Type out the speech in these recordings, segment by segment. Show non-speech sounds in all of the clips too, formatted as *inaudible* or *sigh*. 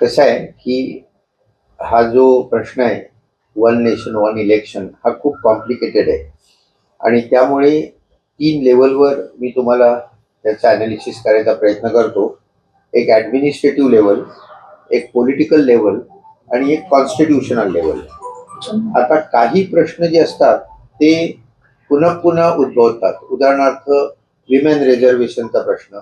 कसं आहे की हा जो प्रश्न आहे वन नेशन वन इलेक्शन हा खूप कॉम्प्लिकेटेड आहे. आणि त्यामुळे तीन लेवलवर मी तुम्हाला त्याचा ॲनालिसिस करायचा प्रयत्न करतो. एक ॲडमिनिस्ट्रेटिव्ह लेवल एक पॉलिटिकल लेवल आणि एक कॉन्स्टिट्युशनल लेवल आता काही प्रश्न जे असतात ते पुन्हा पुन्हा उद्भवतात. उदाहरणार्थ विमेन रिझर्वेशनचा प्रश्न.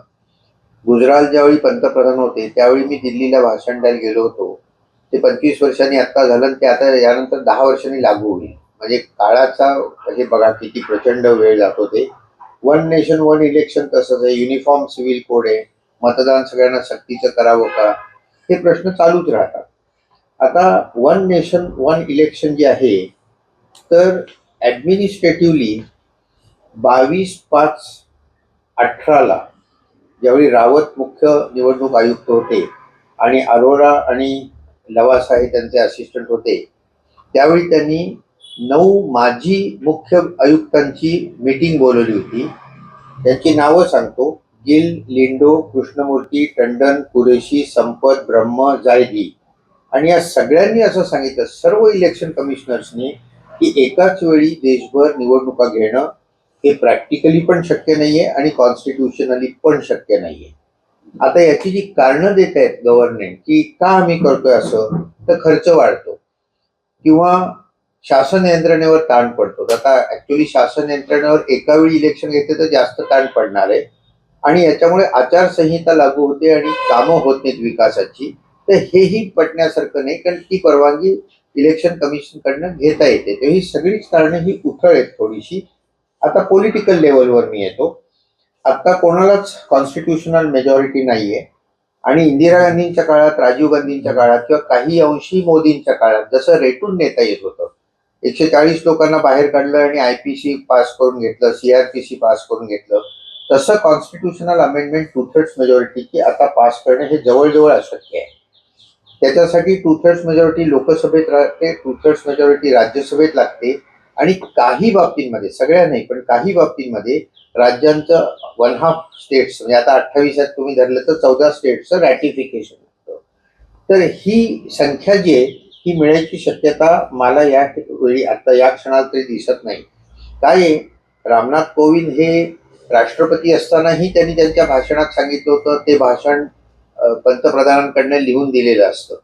गुजराल ज्यावेळी पंतप्रधान होते त्यावेळी मी दिल्लीला भाषण द्यायला गेलो होतो. ते पंचवीस वर्षांनी आत्ता झालं आणि ते आता यानंतर दहा वर्षांनी लागू होईल. म्हणजे काळाचा म्हणजे बघा किती प्रचंड वेळ जातो ते वन नेशन वन इलेक्शन तसंच आहे. युनिफॉर्म सिव्हिल कोड आहे. मतदान सगळ्यांना सक्तीचं करावं का? हे प्रश्न चालूच राहतात. आता वन नेशन वन इलेक्शन जे आहे तर ॲडमिनिस्ट्रेटिव्हली बावीस पाच अठराला ज्यावेळी रावत मुख्य निवडणूक आयुक्त होते आणि अरोरा आणि लवासा हे त्यांचे असिस्टंट होते त्यावेळी त्यांनी नऊ माजी मुख्य आयुक्तांची मीटिंग बोलवली होती. त्यांची नावं सांगतो. गिल लिंडो कृष्णमूर्ती टंडन कुरेशी संपत ब्रह्म जायदी आणि या सगळ्यांनी असं सांगितलं सर्व इलेक्शन कमिशनर्सनी की एकाच वेळी देशभर निवडणुका घेणं हे प्रॅक्टिकली पण शक्य नाहीये आणि कॉन्स्टिट्युशनली पण शक्य नाहीये. आता याची जी कारणं देत आहेत गव्हर्नमेंट की का आम्ही करतोय असं तर खर्च वाढतो. किंवा शासन यंत्रणेवर ताण पडतो. आता ऍक्च्युली शासन यंत्रणेवर एका वेळी इलेक्शन घेते तर जास्त ताण पडणार आहे. आणि याच्यामुळे आचारसंहिता लागू होते आणि कामं होत नाहीत विकासाची. तर हेही पटण्यासारखं नाही कारण ती परवानगी इलेक्शन कमिशन कडनं घेता येते. तर ही सगळीच कारणं ही उथळ आहेत थोडीशी. आता पॉलिटिकल लेवलवर मी येतो. आता कोणालाच कॉन्स्टिट्युशनल मेजॉरिटी नाहीये. आणि इंदिरा गांधींच्या काळात राजीव गांधींच्या काळात किंवा काही अंशी मोदींच्या काळात जसं रेटून नेता येत होतं एकशे चाळीस लोकांना बाहेर काढलं आणि आय पी सी पास करून घेतलं सीआरपीसी पास करून घेतलं तसं कॉन्स्टिट्युशनल अमेंडमेंट टू थर्ड्स मेजॉरिटीची आता पास करणं हे जवळजवळ अशक्य आहे. त्याच्यासाठी टू थर्ड्स मेजॉरिटी लोकसभेत राहते टू थर्ड्स मेजॉरिटी राज्यसभेत लागते आणि काही बाबतींमध्ये सगळ्या नाही पण काही बाबतींमध्ये राज्यांचं वन हाफ स्टेट्स म्हणजे आता अठ्ठावीसात तुम्ही धरलं तर चौदा स्टेट्सचं रॅटिफिकेशन असतं. तर ही संख्या जी आहे ही मिळायची शक्यता मला या वेळी आता या क्षणाला तरी दिसत नाही. काय आहे? रामनाथ कोविंद हे राष्ट्रपती असतानाही त्यांनी त्यांच्या भाषणात सांगितलं होतं ते भाषण पंतप्रधानांकडनं लिहून दिलेलं असतं.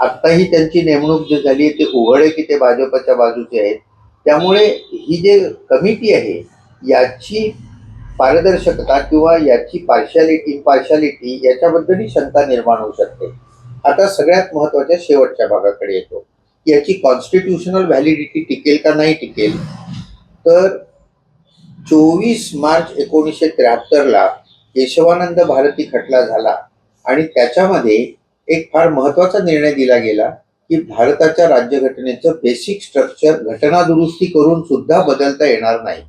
आत्ताही त्यांची नेमणूक जी झाली आहे ते उघड आहे की ते भाजपच्या बाजूचे आहेत. त्यामुळे ही जे कमिटी आहे याची पारदर्शकता किंवा याची पार्शालिटी पार्शालिटी याच्याबद्दलही शंका निर्माण होऊ शकते. आता सगळ्यात महत्त्वाच्या शेवटच्या भागाकडे येतो. याची कॉन्स्टिट्युशनल व्हॅलिडिटी टिकेल का नाही टिकेल? तर चोवीस मार्च एकोणीसशे त्र्याहत्तरला केशवानंद भारती खटला झाला आणि त्याच्यामध्ये एक फार महत्त्वाचा निर्णय दिला गेला. की भारताच्या राज्यघटनेचं बेसिक स्ट्रक्चर घटना दुरुस्ती करून सुद्धा बदलता येणार नाही.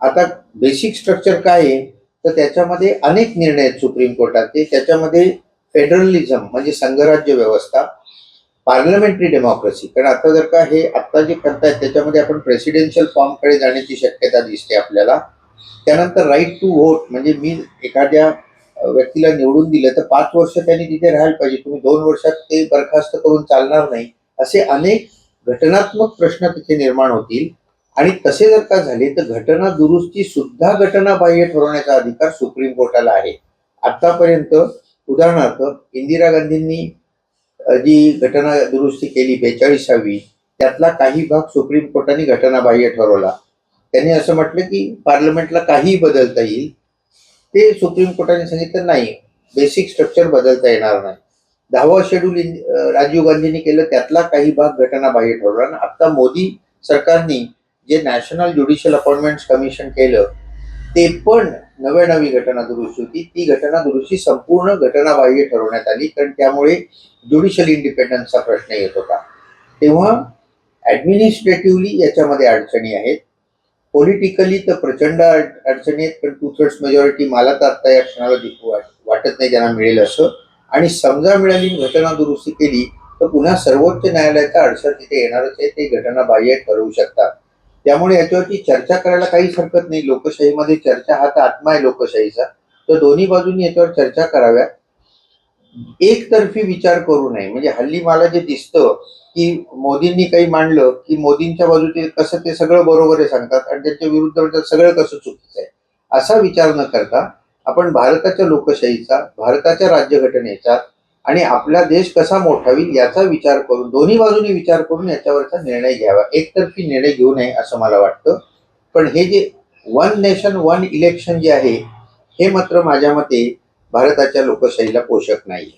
आता बेसिक स्ट्रक्चर काय आहे? तर त्याच्यामध्ये अनेक निर्णय आहेत सुप्रीम कोर्टाचे. त्याच्यामध्ये फेडरलिझम म्हणजे संघराज्य व्यवस्था पार्लमेंटरी डेमोक्रेसी कारण आता जर का हे आता जे करतायत त्याच्यामध्ये आपण प्रेसिडेन्शियल फॉर्मकडे जाण्याची शक्यता दिसते आपल्याला. त्यानंतर राईट टू व्होट म्हणजे मी एखाद्या व्यक्तीला निवडून दिलं तर पाच वर्ष त्यांनी तिथे राहायला पाहिजे. तुम्ही दोन वर्षात ते बरखास्त करून चालणार नाही. असे अनेक घटनात्मक प्रश्न तिथे निर्माण होतील. आणि तसे जर का झाले तर घटना दुरुस्ती सुद्धा घटनाबाह्य ठरवण्याचा अधिकार सुप्रीम कोर्टाला आहे. आतापर्यंत उदाहरणार्थ इंदिरा गांधींनी जी घटना दुरुस्ती केली बेचाळीसावी त्यातला काही भाग सुप्रीम कोर्टाने घटनाबाह्य ठरवला. त्यांनी असं म्हटलं की पार्लमेंटला काहीही बदलता येईल. ते सुप्रीम कोर्टाने सांगितलं नाही. बेसिक स्ट्रक्चर बदलता येणार नाही. दहावा शेड्यूल राजीव गांधींनी केलं त्यातला काही भाग घटनाबाह्य ठरवला आणि आता मोदी सरकारने जे नॅशनल ज्युडिशियल अपॉइंटमेंट कमिशन केलं ते पण नव्या नवी घटना दुरुस्ती होती. ती घटना दुरुस्ती संपूर्ण घटनाबाह्य ठरवण्यात आली. कारण त्यामुळे ज्युडिशियल इंडिपेंडन्सचा प्रश्न येत होता. तेव्हा ॲडमिनिस्ट्रेटिव्हली याच्यामध्ये अडचणी आहेत. पॉलिटिकली तर प्रचंड अड- अडचणी आहेत पण टू थर्ड्स मेजॉरिटी मला तर आता या क्षणाला दिसू वाटत नाही त्यांना मिळेल असं. आणि समजा मिळाली घटना दुरुस्ती केली तर पुन्हा सर्वोच्च न्यायालयाचा अडसर तिथे येणारच आहे ते घटना बाह्य ठरवू शकतात. त्यामुळे याच्यावरती चर्चा करायला काहीच हरकत नाही. लोकशाहीमध्ये चर्चा हा तर आत्मा आहे लोकशाहीचा. तर दोन्ही बाजूंनी याच्यावर चर्चा कराव्या. एकतर्फी विचार करू नये. म्हणजे हल्ली मला जे दिसतं की मोदींनी काही मांडलं की मोदींच्या बाजूचे कसं ते सगळं बरोबर आहे सांगतात आणि त्याच्या विरुद्ध म्हणतात सगळं कसं चुकीचं आहे. असा विचार न करता आपण भारताच्या लोकशाहीचा भारताच्या राज्यघटनेचा आणि आपला देश कसा मोठा होईल याचा विचार करून दोन्ही बाजूनी विचार करून याच्यावरचा निर्णय घ्यावा. एकतर्फी निर्णय घेऊ नये असं मला वाटतं. पण हे जे वन नेशन वन इलेक्शन जे आहे हे मात्र माझ्या मते भारताच्या लोकशाहीला पोषक नाही.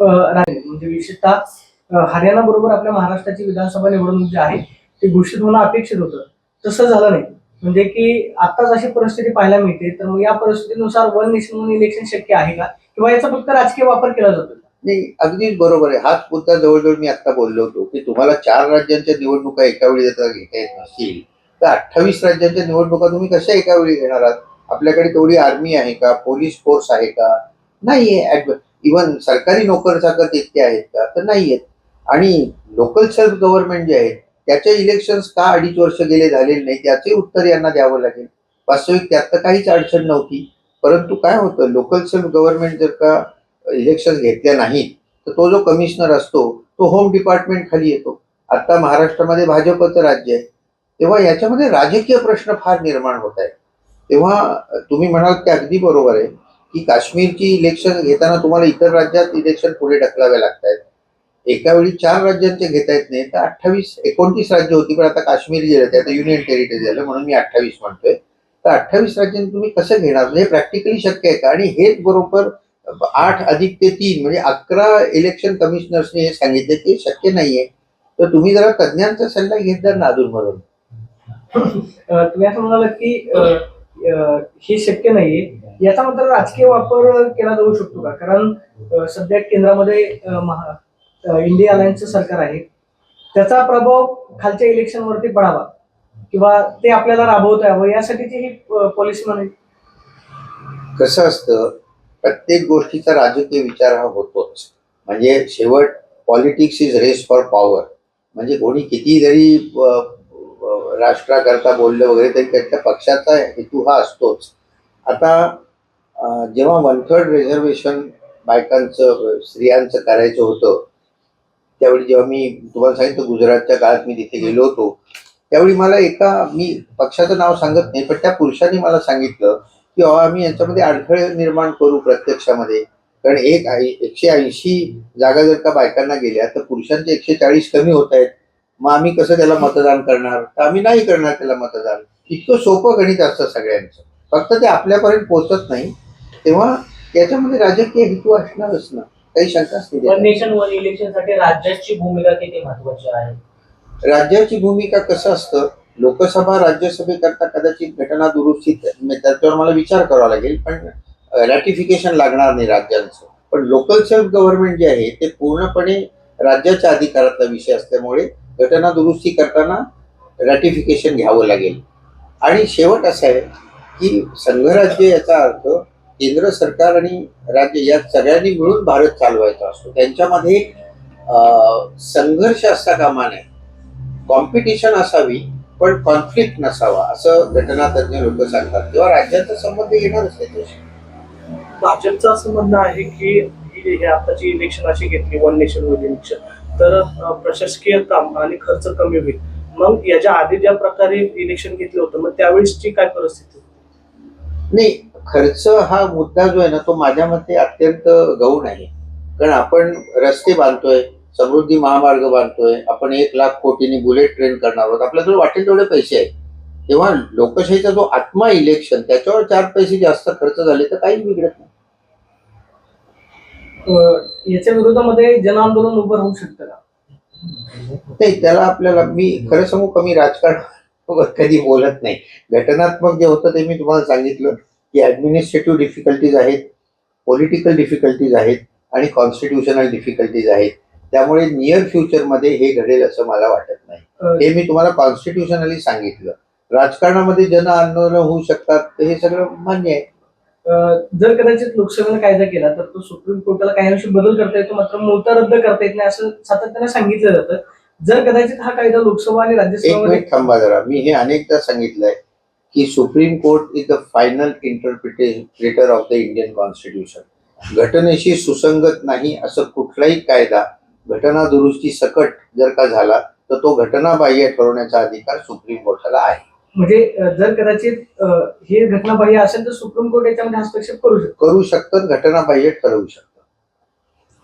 म्हणजे विशेषतः हरियाणा बरोबर आपल्या महाराष्ट्राची विधानसभा निवडणूक जी आहे ती घोषित होणं अपेक्षित होतं. तसं झालं नाही. म्हणजे की आताच अशी परिस्थिती पाहायला मिळते तर मग या परिस्थितीनुसार वन नेशन वन इलेक्शन शक्य आहे का? किंवा याचा फक्त राजकीय वापर केला जातो? नाही अगदीच बरोबर आहे. हाच मुद्दा जवळजवळ मी आता बोललो होतो की तुम्हाला चार राज्यांच्या निवडणुका एका वेळी घेता येत नसतील. तर अठ्ठावीस राज्यांच्या निवडणुका तुम्ही कशा एका वेळी घेणार आहात? आपल्याकडे तेवढी आर्मी आहे का? पोलीस फोर्स आहे का? नाहीये. इव्हन सरकारी नोकर चाकर इतके आहेत का? तर नाहीयेत. आणि लोकल सेल्फ गव्हर्नमेंट जे आहे त्याचे इलेक्शन्स का अडीच वर्ष गेले झालेले नाही त्याचे उत्तर यांना द्यावं लागेल. वास्तविक त्यात तर काहीच अडचण नव्हती. परंतु काय होतं? लोकल सेल्फ गव्हर्नमेंट जर का इलेक्शन घेतल्या नाहीत तर तो जो कमिशनर असतो तो होम डिपार्टमेंट खाली येतो. आता महाराष्ट्रामध्ये भाजपचं राज्य आहे. तेव्हा याच्यामध्ये राजकीय प्रश्न फार निर्माण होत आहेत. तेव्हा तुम्ही म्हणाल ते अगदी बरोबर आहे की काश्मीरची इलेक्शन घेताना तुम्हाला इतर राज्यात इलेक्शन पुढे ढकलावे लागत आहेत एका वेळी चार राज्यांचे घेता येत नाही तर अठ्ठावीस एकोणतीस राज्य होती पण आता काश्मीर गेलं ते आता युनियन टेरिटरी झालं म्हणून मी अठ्ठावीस म्हणतोय. तर अठ्ठावीस राज्यांनी तुम्ही कसं घेणार? हे प्रॅक्टिकली शक्य आहे का? आणि हेच बरोबर आठ अधिक ते तीन म्हणजे अकरा इलेक्शन कमिशनर्सने हे सांगितले ते शक्य नाहीये. तर तुम्ही जरा तज्ज्ञांचा सल्ला घेत जा ना अधूनमधून तुम्ही असं म्हणालात की हे शक्य नाहीये. याचा मात्र राजकीय वापर केला जाऊ शकतो का? कारण सध्या केंद्रामध्ये महा इंडिया अलायन्सचं सरकार आहे. त्याचा प्रभाव खालच्या इलेक्शनवरती पडावा किंवा ते आपल्याला राबवता यावं यासाठीची ही पॉलिसी म्हणे कसं असतं प्रत्येक गोष्टीचा राजकीय विचार हा होतोच. म्हणजे शेवट politics is race for power म्हणजे कोणी किती जरी राष्ट्राकरता बोललं वगैरे तरी त्याच्या पक्षाचा हेतू हा असतोच. आता जेव्हा वन थर्ड रिझर्वेशन बायकांचं स्त्रियांचं करायचं होतं त्यावेळी जेव्हा मी तुम्हाला सांगितलं गुजरातच्या काळात मी तिथे गेलो होतो त्यावेळी मला एका मी पक्षाचं नाव सांगत नाही पण त्या पुरुषांनी मला सांगितलं की आम्ही यांच्यामध्ये अडथळे निर्माण करू प्रत्यक्षामध्ये. कारण एक एकशे ऐंशी जागा जर का बायकांना गेल्या तर पुरुषांचे एकशे चाळीस कमी होत आहेत. मग आम्ही कसं त्याला मतदान करणार? तर आम्ही नाही करणार त्याला मतदान. इतकं सोपं गणित असतं सगळ्यांचं. फक्त ते आपल्यापर्यंत पोहोचत नाही. तेव्हा त्याच्यामध्ये राजकीय हेतू असणारच ना. काही शंकाच नाही इलेक्शनसाठी राज्याची भूमिका किती महत्वाची आहे? राज्याची भूमिका कसं असतं? लोकसभा राज्यसभेकरता कदाचित घटना दुरुस्तीत म्हणजे त्याच्यावर मला विचार करावा लागेल पण रॅटिफिकेशन लागणार नाही राज्यांचं. पण लोकल सेल्फ गव्हर्नमेंट जे आहे ते पूर्णपणे राज्याच्या अधिकारातला विषय असल्यामुळे घटना दुरुस्ती करताना रॅटिफिकेशन घ्यावं लागेल. आणि शेवट असं आहे की संघराज्य याचा अर्थ केंद्र सरकार आणि राज्य या सगळ्यांनी मिळून भारत चालवायचा असतो. त्यांच्यामध्ये संघर्ष असता कामा नये. कॉम्पिटिशन असावी पण कॉन्फ्लिक्ट नसावा असं घटनातज्ञ लोक सांगतात. तेव्हा राज्यांचा संबंध येणारच त्याच्याशी. भाजपचं असं म्हणणं आहे की ही आताची इलेक्शन अशी घेतली वन नेशन वन इलेक्शन तर प्रशासकीय काम आणि खर्च कमी होईल. मग याच्या आधी ज्या प्रकारे इलेक्शन घेतलं होतं मग त्यावेळेसची काय परिस्थिती नाही खर्च हा मुद्दा जो आहे ना तो माझ्या मते अत्यंत गौण आहे. कारण आपण रस्ते बांधतोय समृद्धी महामार्ग बांधतोय आपण एक लाख कोटीने बुलेट ट्रेन करणार आहोत. आपल्याजवळ वाटेल तेवढे पैसे आहेत. तेव्हा लोकशाहीचा जो आत्मा इलेक्शन त्याच्यावर चार पैसे जास्त खर्च झाले तर काही बिघडत नाही. याच्या विरोधामध्ये जन आंदोलन उभं राहू शकतं का? नाही त्याला आपल्याला मी खरं सांगू कमी राजकारण कधी बोलत नाही. घटनात्मक जे होतं ते मी तुम्हाला सांगितलं की ऍडमिनिस्ट्रेटिव्ह डिफिकल्टीज आहेत पॉलिटिकल डिफिकल्टीज आहेत आणि कॉन्स्टिट्युशनल डिफिकल्टीज आहेत. त्यामुळे नियर फ्युचरमध्ये हे घडेल असं मला वाटत नाही. हे मी तुम्हाला कॉन्स्टिट्युशनली सांगितलं. राजकारणामध्ये जन आंदोलन होऊ शकतात हे सगळं मान्य आहे. जर कदाचित लोकसभेने कायदा केला तर तो सुप्रीम कोर्टाला काही अंशी बदल करता येतो मात्र मोठा रद्द करता येत नाही असं सातत्याने सांगितलं जातं. जर कदाचित हा कायदा लोकसभा आणि राज्यसभा थांबा जरा. मी हे अनेकदा सांगितलंय की supreme court is the final interpreter of the Indian constitution घटनेशी सुसंगत नाही असं कुठलाही कायदा घटना दुरुस्ती सकट जर का झाला तर तो घटनाबाह्य ठरवण्याचा अधिकार सुप्रीम कोर्टाला आहे. म्हणजे जर कदाचित हे घटनाबाह्य असेल तर सुप्रीम कोर्ट याच्यामध्ये हस्तक्षेप करू शकतो. करू शकतात घटनाबाह्य ठरवू शकतात.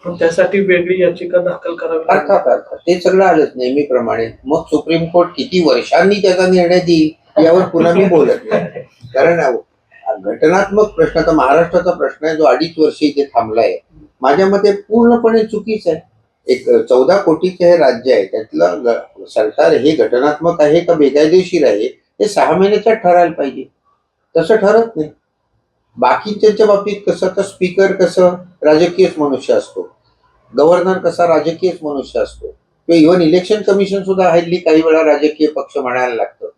पण त्यासाठी वेगळी याचिका दाखल करावी. अर्थात अर्थात. ते सगळं आलंच नेहमीप्रमाणे. मग सुप्रीम कोर्ट किती वर्षांनी त्याचा निर्णय देईल यावर पुन्हा मी बोलत नाही. कारण घटनात्मक प्रश्न आता महाराष्ट्राचा प्रश्न आहे जो अडीच वर्ष इथे थांबलाय. माझ्या मते पूर्णपणे चुकीचं आहे. एक चौदा कोटीचे हे राज्य आहे. त्यातलं सरकार हे घटनात्मक आहे का बेकायदेशीर आहे? हे सहा महिन्याच्या ठरायला पाहिजे. तसं ठरत नाही. बाकीच्या बाबतीत कसं तर स्पीकर कसं राजकीयच मनुष्य असतो. गव्हर्नर कसा राजकीयच मनुष्य असतो. किंवा इव्हन इलेक्शन कमिशन सुद्धा हल्ली काही वेळा राजकीय पक्ष म्हणायला लागतं.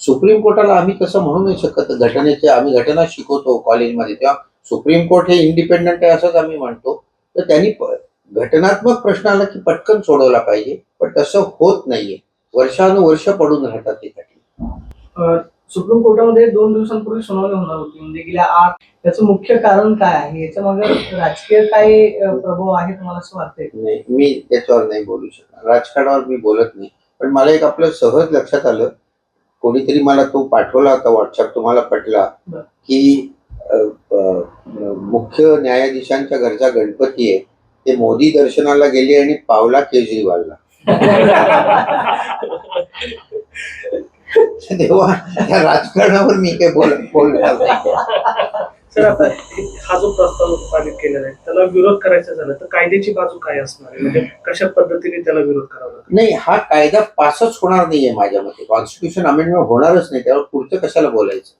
सुप्रीम कोर्टाला आम्ही तसं म्हणू नाही शकत. घटनेचे आम्ही घटना शिकवतो कॉलेजमध्ये तेव्हा सुप्रीम कोर्ट हे इंडिपेंडंट आहे असंच आम्ही म्हणतो. तर त्यांनी घटनात्मक प्रश्न आला की पटकन सोडवला पाहिजे. पण तसं होत नाहीये. वर्षानुवर्ष पडून राहतात ते सुप्रीम कोर्टामध्ये दोन दिवसांपूर्वी सुनावणी होणार होती. म्हणजे गेल्या आठ याचं मुख्य कारण काय आहे? याच्या मागे राजकीय काय प्रभाव आहे तुम्हाला असं वाटतंय? नाही मी त्याच्यावर नाही बोलू शकणार. राजकारणावर मी बोलत नाही. पण मला एक आपलं सहज लक्षात आलं. कोणीतरी मला तो पाठवला होता व्हॉट्सअप तुम्हाला पटला. की मुख्य न्यायाधीशांच्या घरचा गणपती आहे. ते मोदी दर्शनाला गेले आणि पावला केजरीवालला. *laughs* तेव्हा त्या राजकारणावर मी काही बोल बोलणार नाही. सर आता हा जो प्रस्ताव पारित केलेला आहे त्याला विरोध करायचा झाला तर कायद्याची बाजू काय असणार आहे? म्हणजे कशा पद्धतीने त्याला विरोध करावा लागेल? नाही हा कायदा पासच होणार नाहीये माझ्या मते कॉन्स्टिट्यूशन अमेंडमेंट होणारच नाही त्यावर पुढचं कशाला बोलायचं?